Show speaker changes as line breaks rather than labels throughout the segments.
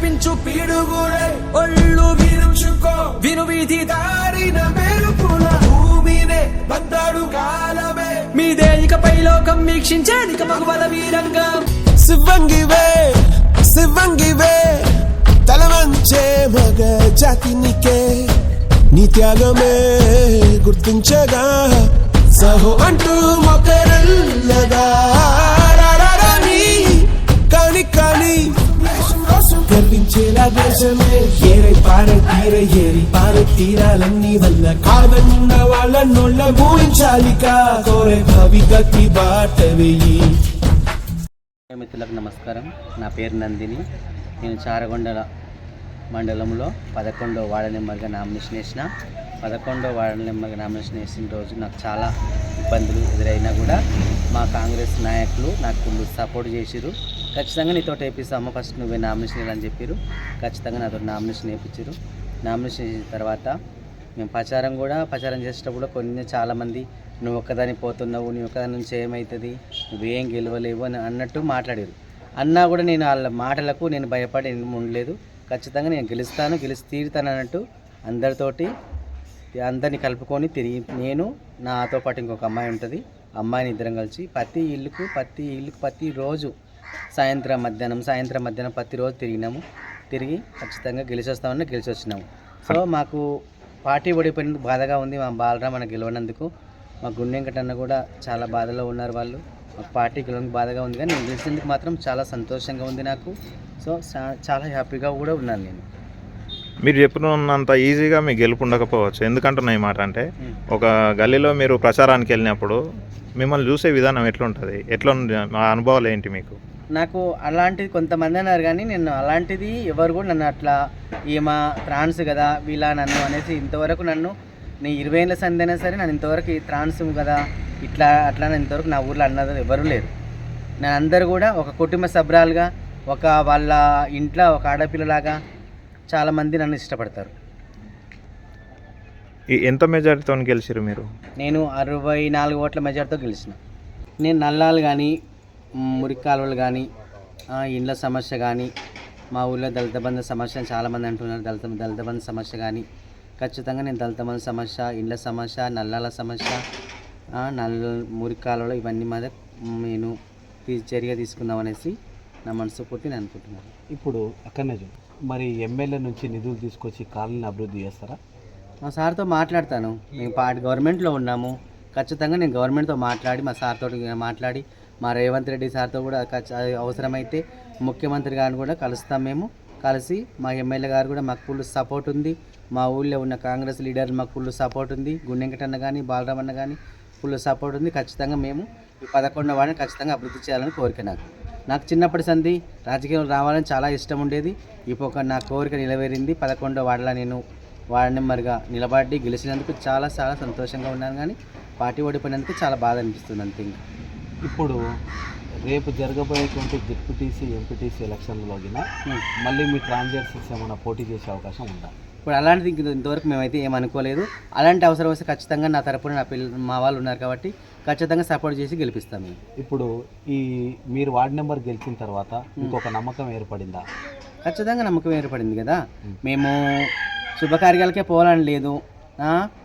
కనిపించు పీడుగులే ఒళ్ళు విరుచుకో. విను వీధి దారిన మెరుపుల భూమినే బందాడు కాలమే. మీదే ఇకపై లోకం వీక్షించేదిక మగువల వీరంగం.
శివంగివే శివంగివే తలవంచే మగ జాతినికే నీ త్యాగమే గుర్తించగా. సహో అంటూ మొకరల్లగా. కానీ కానీ గర్వించేలా దేశమే. ఏరై పార తీర ఏరి పార తీరాలన్నీ వల్ల కాదన్న వాళ్ళ నొళ్ళ ఊహించాలిక. కోరే భవిగతి బాట వెయ్యి
మిత్రులకు నమస్కారం. నా పేరు నందిని. నేను చారగొండల మండలంలో పదకొండో వార్డు నెంబర్గా నామినేషన్ వేసిన. పదకొండో వార్డు నెంబర్గా నామినేషన్ వేసిన రోజు నాకు చాలా ఇబ్బందులు ఎదురైనా కూడా మా కాంగ్రెస్ నాయకులు నాకు సపోర్ట్ చేసిరు ఖచ్చితంగా నీతో వేపిస్తాము ఫస్ట్ నువ్వే నామినేషన్ వేయాలని చెప్పారు ఖచ్చితంగా నాతో నామినేషన్ వేయించారు నామినేషన్ చేసిన తర్వాత మేము ప్రచారం కూడా ప్రచారం చేసేటప్పుడు కొన్ని చాలామంది నువ్వు ఒక్కదాని పోతున్నావు నీ ఒక్కదాని నుంచి ఏమవుతుంది నువ్వేం గెలవలేవు అని అన్నట్టు మాట్లాడారు అన్నా కూడా నేను వాళ్ళ మాటలకు నేను భయపడి ఉండలేదు. ఖచ్చితంగా నేను గెలుస్తాను గెలిచి తీరుతాను అన్నట్టు అందరితోటి అందరిని కలుపుకొని తిరిగి నేను నాతో పాటు ఇంకొక అమ్మాయి ఉంటుంది. అమ్మాయిని ఇద్దరం కలిసి ప్రతి ఇల్లుకు ప్రతి ఇల్లుకు ప్రతి రోజు సాయంత్రం మధ్యాహ్నం సాయంత్రం మధ్యాహ్నం ప్రతి రోజు తిరిగినాము. తిరిగి ఖచ్చితంగా గెలిచి వస్తామని గెలిచి వచ్చినాము సో మాకు పార్టీ ఓడిపోయినందుకు బాధగా ఉంది మా బాలరామ్ మన గెలవనందుకు. మా గుండెంకటన్న కూడా చాలా బాధలో ఉన్నారు వాళ్ళు. మాకు పార్టీ గెలవడానికి బాధగా ఉంది కానీ నేను గెలిచినందుకు మాత్రం చాలా సంతోషంగా ఉంది నాకు. సో చాలా హ్యాపీగా కూడా ఉన్నాను నేను.
మీరు చెప్పినంత ఈజీగా మీకు గెలుపు ఉండకపోవచ్చు. ఎందుకంటున్నా ఈ మాట అంటే. ఒక గల్లీలో మీరు ప్రచారానికి వెళ్ళినప్పుడు మిమ్మల్ని చూసే విధానం ఎట్లుంటుంది? ఎట్లా ఉంది? ఆ అనుభవాలు ఏంటి మీకు?
నాకు అలాంటిది కొంతమంది అన్నారు కానీ నేను అలాంటిది ఎవరు కూడా నన్ను అట్లా ఈమె ట్రాన్స్ కదా వీళ్ళ నన్ను అనేసి ఇంతవరకు నన్ను నీ ఇరవై ఏళ్ళ సంది అయినా సరే నన్ను ఇంతవరకు ఈ ట్రాన్స్ కదా ఇట్లా అట్లా ఇంతవరకు నా ఊర్లో అన్నది ఎవరు లేరు. నేను అందరు కూడా ఒక కుటుంబ సభ్యురాలుగా ఒక వాళ్ళ ఇంట్లో ఒక ఆడపిల్లలాగా చాలామంది నన్ను ఇష్టపడతారు.
ఎంత మెజారిటీతో గెలిచిరు మీరు?
నేను అరవై నాలుగు ఓట్ల మెజార్టీతో గెలిచిన. నేను నల్లాలు కానీ మురికి కాలువలు కానీ ఇండ్ల సమస్య కానీ మా ఊళ్ళో దళిత బంధు సమస్య చాలామంది అంటున్నారు. దళిత దళిత బంధు సమస్య కానీ ఖచ్చితంగా నేను దళిత బంధు సమస్య ఇండ్ల సమస్య నల్లాల సమస్య నల్ల మురికి కాలువలు ఇవన్నీ మీద నేను చర్య తీసుకుందాం అనేసి నా మనసు పుట్టి నేను అనుకుంటున్నాను.
ఇప్పుడు అక్కడనే మరి ఎమ్మెల్యే నుంచి నిధులు తీసుకొచ్చి కాలనీని అభివృద్ధి చేస్తారా?
మా సార్తో మాట్లాడతాను. మేము పార్టీ గవర్నమెంట్లో ఉన్నాము. ఖచ్చితంగా నేను గవర్నమెంట్తో మాట్లాడి మా సార్తో మాట్లాడి మా రేవంత్ రెడ్డి సార్తో కూడా అవసరమైతే ముఖ్యమంత్రి గారిని కూడా కలుస్తాం మేము. కలిసి మా ఎమ్మెల్యే గారు కూడా మాకు ఫుల్ సపోర్ట్ ఉంది. మా ఊళ్ళో ఉన్న కాంగ్రెస్ లీడర్ మాకు ఫుల్ సపోర్ట్ ఉంది. గుండెంకటన్న కానీ బాలరామన్న కానీ ఫుల్ సపోర్ట్ ఉంది. ఖచ్చితంగా మేము ఈ పదకొండవ వాడిని ఖచ్చితంగా అభివృద్ధి చేయాలని కోరిక నాకు. నాకు చిన్నప్పటి సంధి రాజకీయాలు రావాలని చాలా ఇష్టం ఉండేది. ఇప్పుడు ఒక నా కోరిక నిలవేరింది పదకొండవ వాడలా నేను వార్డు నెంబర్గా నిలబడి గెలిచినందుకు చాలా చాలా సంతోషంగా ఉన్నాను కానీ పార్టీ ఓడిపోయినందుకు చాలా బాధ అనిపిస్తుంది అంతే ఇంకా.
ఇప్పుడు రేపు జరగబోయేటువంటి డిప్యూటీసీ ఎంపీటీసీ ఎలక్షన్లలోగిన
ఉమ్.
మళ్ళీ మీ ట్రాన్సాక్షన్స్ ఏమైనా పోటీ చేసే అవకాశం ఉందా?
ఇప్పుడు అలాంటిది ఇంక ఇంతవరకు మేమైతే ఏం అనుకోలేదు. అలాంటి అవసరం వస్తే ఖచ్చితంగా నా తరపున నా పిల్ల మా వాళ్ళు ఉన్నారు కాబట్టి ఖచ్చితంగా సపోర్ట్ చేసి గెలిపిస్తాం మేము.
ఇప్పుడు ఈ మీరు వార్డు నెంబర్ గెలిచిన తర్వాత మీకు ఒక నమ్మకం ఏర్పడిందా?
ఖచ్చితంగా నమ్మకం ఏర్పడింది కదా. మేము శుభకార్యాలకే పోవాలని లేదు.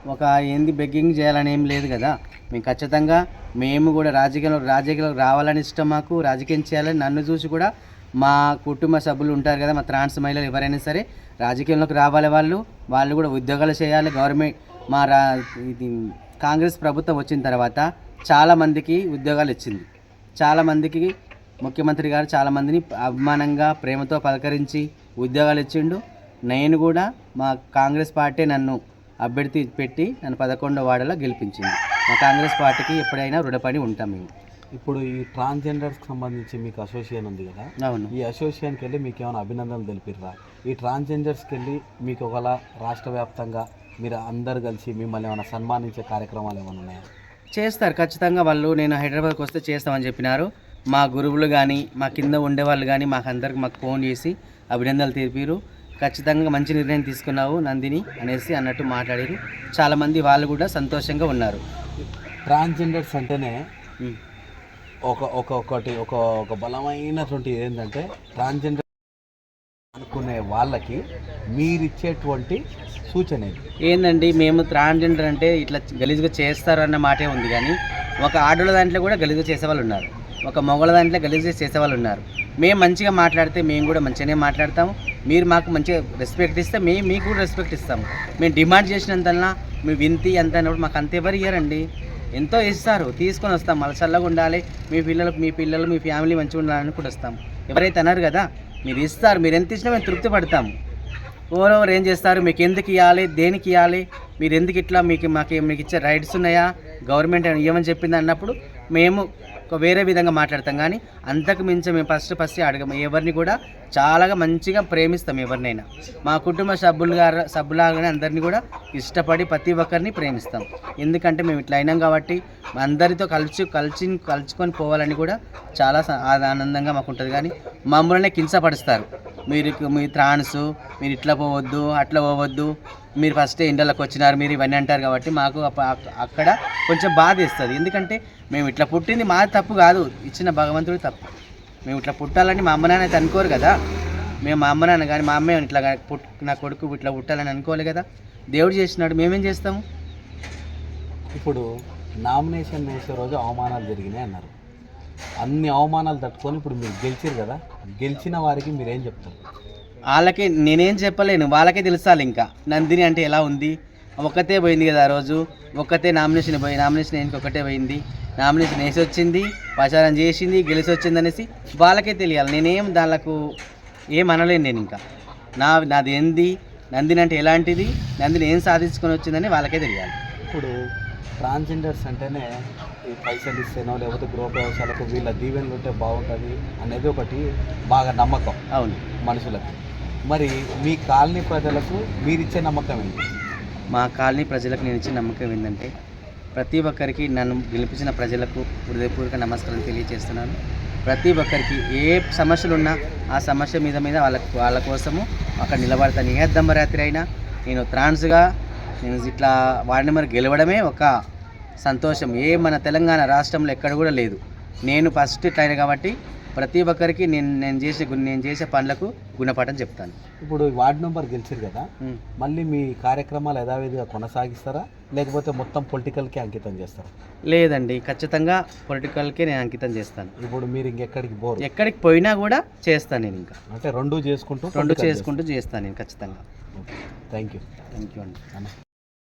ఒక ఏంది బెగ్గింగ్ చేయాలని ఏం లేదు కదా? మేము ఖచ్చితంగా మేము కూడా రాజకీయంలో రాజకీయాలకు రావాలని ఇష్టం మాకు రాజకీయం చేయాలని నన్ను చూసి కూడా మా కుటుంబ సభ్యులు ఉంటారు కదా మా ట్రాన్స్ మహిళలు ఎవరైనా సరే రాజకీయంలోకి రావాలి వాళ్ళు వాళ్ళు కూడా ఉద్యోగాలు చేయాలి గవర్నమెంట్ మా రా ఇది కాంగ్రెస్ ప్రభుత్వం వచ్చిన తర్వాత చాలామందికి ఉద్యోగాలు ఇచ్చింది. చాలామందికి ముఖ్యమంత్రి గారు చాలామందిని అభిమానంగా ప్రేమతో పలకరించి ఉద్యోగాలు ఇచ్చిండు. నేను కూడా మా కాంగ్రెస్ పార్టీ నన్ను అభ్యర్థి పెట్టి నన్ను పదకొండో వార్డులో గెలిపించింది. మా కాంగ్రెస్ పార్టీకి ఎప్పుడైనా రుణపడి ఉంటాం మేము.
ఇప్పుడు ఈ ట్రాన్స్జెండర్స్కి సంబంధించి మీకు అసోసియేషన్ ఉంది కదా?
అవును.
ఈ అసోసియేషన్కి వెళ్ళి మీకు ఏమైనా అభినందనలు తెలిపిర్రా? ఈ ట్రాన్స్జెండర్స్కి వెళ్ళి మీకు ఒకవేళ రాష్ట్ర వ్యాప్తంగా మీరు అందరు కలిసి మిమ్మల్ని ఏమైనా సన్మానించే కార్యక్రమాలు ఏమైనా ఉన్నాయా?
చేస్తారు. ఖచ్చితంగా వాళ్ళు నేను హైదరాబాద్కి వస్తే చేస్తామని చెప్పినారు. మా గురువులు కానీ మా కింద ఉండేవాళ్ళు కానీ మాకు అందరికి మాకు ఫోన్ చేసి అభినందనలు తెలిపారు ఖచ్చితంగా మంచి నిర్ణయం తీసుకున్నావు నందిని అనేసి అన్నట్టు మాట్లాడారు. చాలామంది వాళ్ళు కూడా సంతోషంగా ఉన్నారు.
ట్రాన్స్జెండర్స్ అంటేనే. ఒక ఒక ఒకటి ఒక ఒక బలమైనటువంటి ఏంటంటే ట్రాన్స్జెండర్ అనుకునే వాళ్ళకి మీరిచ్చేటువంటి సూచన. ఏంటి
ఏందండి మేము ట్రాన్స్జెండర్ అంటే ఇట్లా గలీజ్గా చేస్తారన్న మాటే ఉంది కానీ ఒక ఆడోళ్ళ దాంట్లో కూడా గలీజ్గా చేసేవాళ్ళు ఉన్నారు. ఒక మొగల దాంట్లో గలీజ్ చేసేవాళ్ళు ఉన్నారు. మేము మంచిగా మాట్లాడితే మేము కూడా మంచిగానే మాట్లాడతాము. మీరు మాకు మంచిగా రెస్పెక్ట్ ఇస్తే మేము మీకు కూడా రెస్పెక్ట్ ఇస్తాము. మేము డిమాండ్ చేసినంతలా మీ వింతి ఎంత అన్నప్పుడు మాకు అంత ఎవరు ఇయ్యారండి. ఎంతో ఇస్తారు. తీసుకొని వస్తాం. మళ్ళీ చల్లగా ఉండాలి. మీ పిల్లలకు మీ పిల్లలు మీ ఫ్యామిలీ మంచిగా ఉండాలని కూడా వస్తాం. ఎవరైతే అన్నారు కదా మీరు ఇస్తారు. మీరు ఎంత ఇచ్చినా మేము తృప్తి పడతాము. ఓవరోవర్ ఏం చేస్తారు? మీకు ఎందుకు ఇవ్వాలి? దేనికి ఇవ్వాలి? మీరు ఎందుకు ఇట్లా మీకు మాకు మీకు ఇచ్చే రైట్స్ ఉన్నాయా? గవర్నమెంట్ ఏమని ఇవ్వమని చెప్పింది అన్నప్పుడు మేము వేరే విధంగా మాట్లాడతాం. కానీ అంతకు మించి మేము ఫస్ట్ ఫస్ట్ అడగము ఎవరిని కూడా చాలా మంచిగా ప్రేమిస్తాం ఎవరినైనా. మా కుటుంబ సభ్యులుగా సభ్యులాగానే అందరినీ కూడా ఇష్టపడి ప్రతి ఒక్కరిని ప్రేమిస్తాం. ఎందుకంటే మేము ఇట్లా అయినాం కాబట్టి అందరితో కలిసి కలిసి కలుసుకొని పోవాలని కూడా చాలా ఆనందంగా మాకు ఉంటుంది కానీ మమ్మల్ని కించపరుస్తారు. మీరు మీ త్రాన్స్ మీరు ఇట్లా పోవద్దు అట్లా పోవద్దు మీరు ఫస్ట్ ఎండలకు వచ్చినారు మీరు ఇవన్నీ అంటారు కాబట్టి మాకు అక్కడ కొంచెం బాధ ఇస్తుంది ఎందుకంటే మేము ఇట్లా పుట్టింది మా తప్పు కాదు. ఇచ్చిన భగవంతుడు తప్పు. మేము ఇట్లా పుట్టాలని మా అమ్మ నాన్న అయితే అనుకోరు కదా. మేము మా అమ్మ నాన్న కానీ మా అమ్మ ఇట్లా పుట్ నా కొడుకు ఇట్లా పుట్టాలని అనుకోవాలి కదా. దేవుడు చేసినాడు. మేమేం చేస్తాము?
ఇప్పుడు నామినేషన్ వేసే రోజు అవమానాలు జరిగినాయి అన్నారు. అన్ని అవమానాలు తట్టుకొని ఇప్పుడు మీరు గెలిచారు కదా. గెలిచిన వారికి మీరు చెప్తారు?
వాళ్ళకి నేనేం చెప్పలేను వాళ్ళకే తెలుసాలి ఇంకా. నందిని అంటే ఎలా ఉంది? ఒక్కతే పోయింది కదా ఆ రోజు. ఒక్కతే నామినేషన్ పోయి నామినేషన్ ఇంకొకటే ఒకటే పోయింది. నామినేషన్ వేసి వచ్చింది ప్రచారం చేసింది గెలిచి వచ్చింది అనేసి వాళ్ళకే తెలియాలి. నేనేం దానికి ఏం అనలేను నేను ఇంకా. నా నాది ఏంది? నందిని అంటే ఎలాంటిది? నందిని ఏం సాధించుకొని వచ్చిందని వాళ్ళకే తెలియాలి.
ఇప్పుడు ట్రాన్స్జెండర్స్ అంటేనే ఈ పైసలు ఇస్తేనో లేకపోతే గృహప్రవేశాలకు వీళ్ళ దీవెనలు ఉంటే బాగుంటుంది అనేది ఒకటి బాగా నమ్మకం
అవును.
మనుషులకు. మరి మీ కాలనీ ప్రజలకు మీరిచ్చే నమ్మకం ఏంటి?
మా కాలనీ ప్రజలకు నేను ఇచ్చిన నమ్మకం ఏంటంటే ప్రతి ఒక్కరికి నన్ను గెలిపించిన ప్రజలకు హృదయపూర్వక నమస్కారం తెలియజేస్తున్నాను. ప్రతి ఒక్కరికి ఏ సమస్యలు ఉన్నా ఆ సమస్య మీద మీద వాళ్ళ వాళ్ళ కోసము అక్కడ నిలబడతాను. ఏ దమ్మరాత్రి అయినా నేను ట్రాన్స్గా నేను ఇట్లా వాడిని మరి గెలవడమే ఒక సంతోషం. ఏ మన తెలంగాణ రాష్ట్రంలో ఎక్కడ కూడా లేదు. నేను ఫస్ట్ ఇట్లా కాబట్టి ప్రతి ఒక్కరికి నేను నేను చేసే గు- నేను చేసే పనులకు గుణపాఠం చెప్తాను.
ఇప్పుడు వార్డు మెంబర్ గెలిచారు కదా. మళ్ళీ మీ కార్యక్రమాలు యథావిధిగా కొనసాగిస్తారా? లేకపోతే మొత్తం పొలిటికల్కి అంకితం చేస్తారా?
లేదండి ఖచ్చితంగా పొలిటికల్కే నేను అంకితం చేస్తాను.
ఇప్పుడు మీరు ఇంకెక్కడికి బోరు
ఎక్కడికి పోయినా కూడా చేస్తాను నేను ఇంకా.
అంటే రెండు చేసుకుంటూ
రెండు చేసుకుంటూ చేస్తాను నేను ఖచ్చితంగా.
Thank you.
థ్యాంక్ యూ అండి.
అన్న.